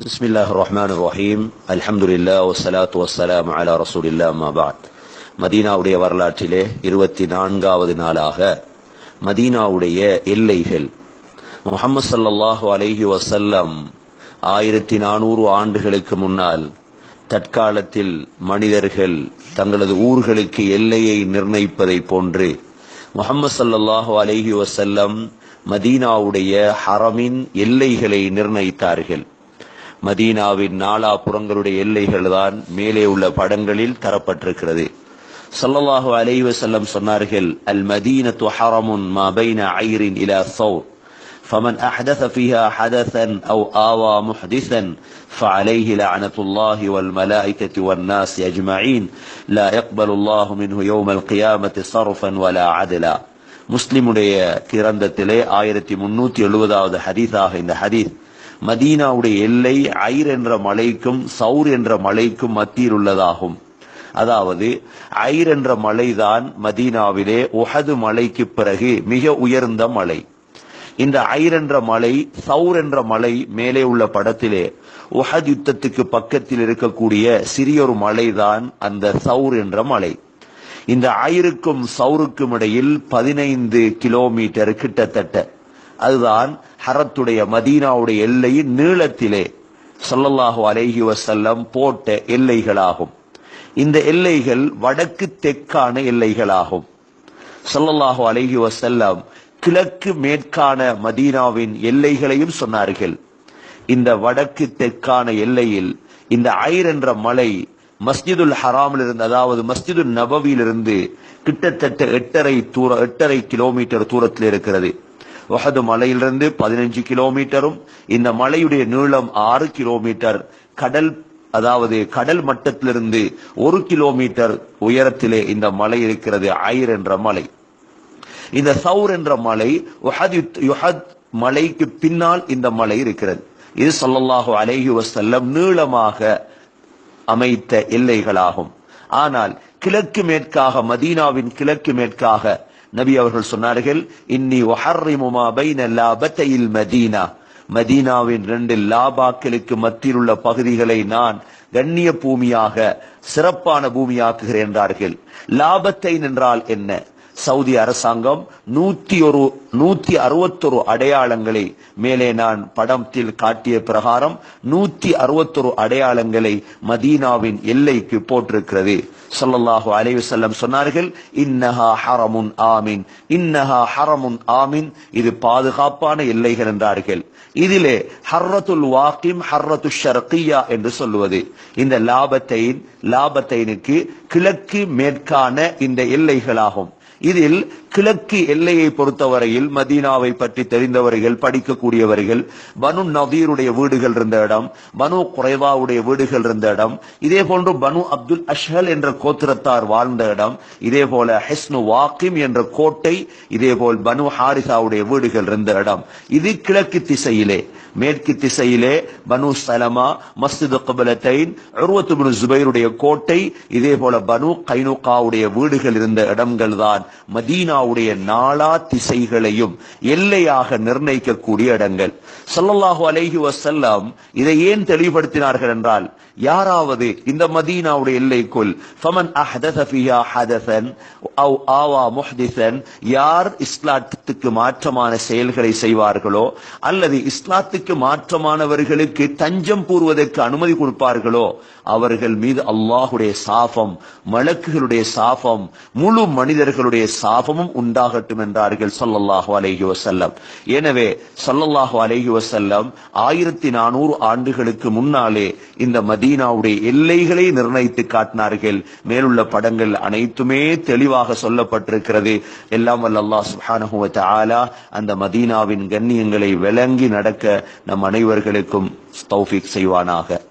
بسم الله الرحمن الرحيم الحمد لله والصلاة والسلام على رسول الله ما بعد மதீனாவுடைய வரலாற்றிலே இருபத்தி நான்காவது நாளாக மதீனாவுடைய எல்லைகள் முகமது சல்லல்லாஹு அலைஹி வசல்லம் ஆயிரத்தி நானூறு ஆண்டுகளுக்கு முன்னால் தற்காலத்தில் மனிதர்கள் தங்களது ஊர்களுக்கு எல்லையை நிர்ணயிப்பதை போன்று முகமது சல்லல்லாஹு அலைஹி வசல்லம் மதீனாவுடைய ஹரமின் எல்லைகளை நிர்ணயித்தார்கள் மதீனாவின் நாலாபுறங்களுடைய எல்லைகள் தான் மேலே உள்ள படங்களில் தரப்பட்டிருக்கிறது ஸல்லல்லாஹு அலைஹி வஸல்லம் சொன்னார்கள் அல் மதீனத்து ஹரமுன் மா பைன ஐரின் இலா ஸௌர் فمن أحدث فيها حدثا أو آوى محدثا فعليه لعنة الله والملائكة والناس أجمعين لا يقبل الله منه يوم القيامة صرفا ولا عدلا முஸ்லிமுடைய கிரந்தத்திலே ஆயிரத்தி முன்னூத்தி எழுபதாவது ஹதீஸாக இந்த ஹதீஸ் மதீனாவுடைய எல்லை ஐர் என்ற மலைக்கும் சௌர் என்ற மலைக்கும் மத்தியில் உள்ளதாகும். அதாவது ஐர் என்ற மலைதான் மதீனாவிலே உஹது மலைக்கு பிறகு மிக உயர்ந்த மலை. இந்த ஐர் என்ற மலை சௌர் என்ற மலை மேலே உள்ள படத்திலே உஹத் யுத்தத்துக்கு பக்கத்தில் இருக்கக்கூடிய சிறியொரு மலைதான் அந்த சௌர் என்ற மலை. இந்த ஐருக்கும் சௌருக்கும் இடையில் பதினைந்து கிலோமீட்டர் கிட்டத்தட்ட. அதுதான் ஹரத்துடைய மதீனாவுடைய எல்லையின் நீளத்திலே சொல்லல்லாஹு அலைஹி வசல்லம் போட்ட எல்லைகளாகும். இந்த எல்லைகள் வடக்கு தெற்கான எல்லைகளாகும். சொல்லல்லாஹு அலைஹி வசல்லம் கிழக்கு மேற்கான மதீனாவின் எல்லைகளையும் சொன்னார்கள். இந்த வடக்கு தெற்கான எல்லையில் இந்த ஐர் என்ற மலை மஸ்ஜிதுல் ஹராமில் இருந்து அதாவது மஸ்ஜிதுல் நபவியிலிருந்து கிட்டத்தட்ட எட்டரை தூர எட்டரை கிலோமீட்டர் தூரத்தில் இருக்கிறது. ஒஹது மலையிலிருந்து பதினஞ்சு கிலோமீட்டரும் இந்த மலையுடைய நீளம் ஆறு கிலோமீட்டர். கடல் அதாவது கடல் மட்டத்திலிருந்து ஒரு கிலோமீட்டர் உயரத்திலே இந்த மலை இருக்கிறது ஐர் என்ற மலை. இந்த சௌர் என்ற மலை யுஹத் மலைக்கு பின்னால் இந்த மலை இருக்கிறது. இது சொல்லல்லாஹு அலேஹி வசல்லம் நீளமாக அமைத்த எல்லைகளாகும். ஆனால் கிழக்கு மேற்காக மதீனாவின் கிழக்கு மேற்காக நபி அவர்கள் சொன்னார்கள் இன்னி ஒஹர்ரிமுமா பைன லாபத்தையில் மதீனா. மதீனாவின் ரெண்டு லாபாக்களுக்கு மத்தியில் உள்ள பகுதிகளை நான் கண்ணிய பூமியாக சிறப்பான பூமியாக்குகிறேன் என்றார்கள். லாபத்தை என்றால் என்ன? சவுதி அரசாங்கம் நூத்தி ஒரு நூத்தி அறுபத்தொரு அடையாளங்களை மேலே நான் படத்தில் காட்டிய பிரகாரம் நூத்தி அறுபத்தொரு அடையாளங்களை மதீனாவின் எல்லைக்கு போட்டிருக்கிறது. சொல்லல்லாஹு அலைவு செல்லம் சொன்னார்கள் இன்னஹா ஹரமுன் ஆமின் இன்னஹா ஹரமுன் ஆமின். இது பாதுகாப்பான எல்லைகள் என்றார்கள். இதிலே ஹர்ரத்துல் வாக்கிம் ஹர்ரத்து ஷர்கியா என்று சொல்லுவது. இந்த லாபத்தை லாபத்தைனுக்கு கிழக்கு மேற்கான இந்த எல்லைகளாகும். இதில் கிழக்கு எல்லையை பொறுத்தவரையில் மதீனாவை பற்றி தெரிந்தவர்கள் படிக்கக்கூடியவர்கள் பனு நவீருடைய வீடுகள் இருந்த இடம் பனு குறைவாவுடைய வீடுகள் இருந்த இடம் இதே போன்று பனு அப்துல் அஷ்ஹல் என்ற கோத்திரத்தார் வாழ்ந்த இடம் இதே போல ஹெஸ்னு வாக்கிம் என்ற கோட்டை இதே போல் பனு ஹாரிசாவுடைய வீடுகள் இருந்த இடம். இது கிழக்கு திசையிலே. மேற்கு திசையிலே பனு சலமா மஸ்ஜிது கபலத்தைன் உருவத்து ஜுபைருடைய கோட்டை இதே போல பனு கைனுகாவுடைய வீடுகள் இருந்த இடங்கள் தான் மதீனாவுடைய நாலா திசைகளையும் எல்லையாக நிர்ணயிக்கக்கூடிய இடங்கள். சல்லல்லாஹு அலைஹி வசல்லாம் இதை ஏன் தெளிவுபடுத்தினார்கள் என்றால் யாராவது இந்த மதீனாவுடைய எல்லைக்குள் ஃபமன் அஹதஸ ஃபிஹா அவ் ஆவா முஹ்திசன் யார் இஸ்லாத்துக்கு மாற்றமான செயல்களை செய்வார்களோ அல்லது இஸ்லாத்துக்கு மாற்றமானவர்களுக்கு தஞ்சம் கூறுவதற்கு அனுமதி கொடுப்பார்களோ அவர்கள் மீது அல்லாஹுடைய சாபம் மலக்குகளுடைய சாபம் முழு மனிதர்களுடைய சாபமும் உண்டாகட்டும் என்றார்கள் சொல்லல்லாஹு அலஹி வசல்லம் எனவே சொல்லல்லாஹு அலஹி வசல்லம் ஆயிரத்தி நானூறு ஆண்டுகளுக்கு முன்னாலே இந்த மதீனாவுடைய எல்லைகளை நிர்ணயித்து காட்டினார்கள். மேலுள்ள படங்கள் அனைத்துமே தெளிவாக சொல்லப்பட்டிருக்கிறது. எல்லாம் வல்ல அல்லாஹ் சுப்ஹானஹு தாலா அந்த மதீனாவின் கண்ணியங்களை விளங்கி நடக்க நம் அனைவர்களுக்கும் தௌஃபிக் செய்வானாக.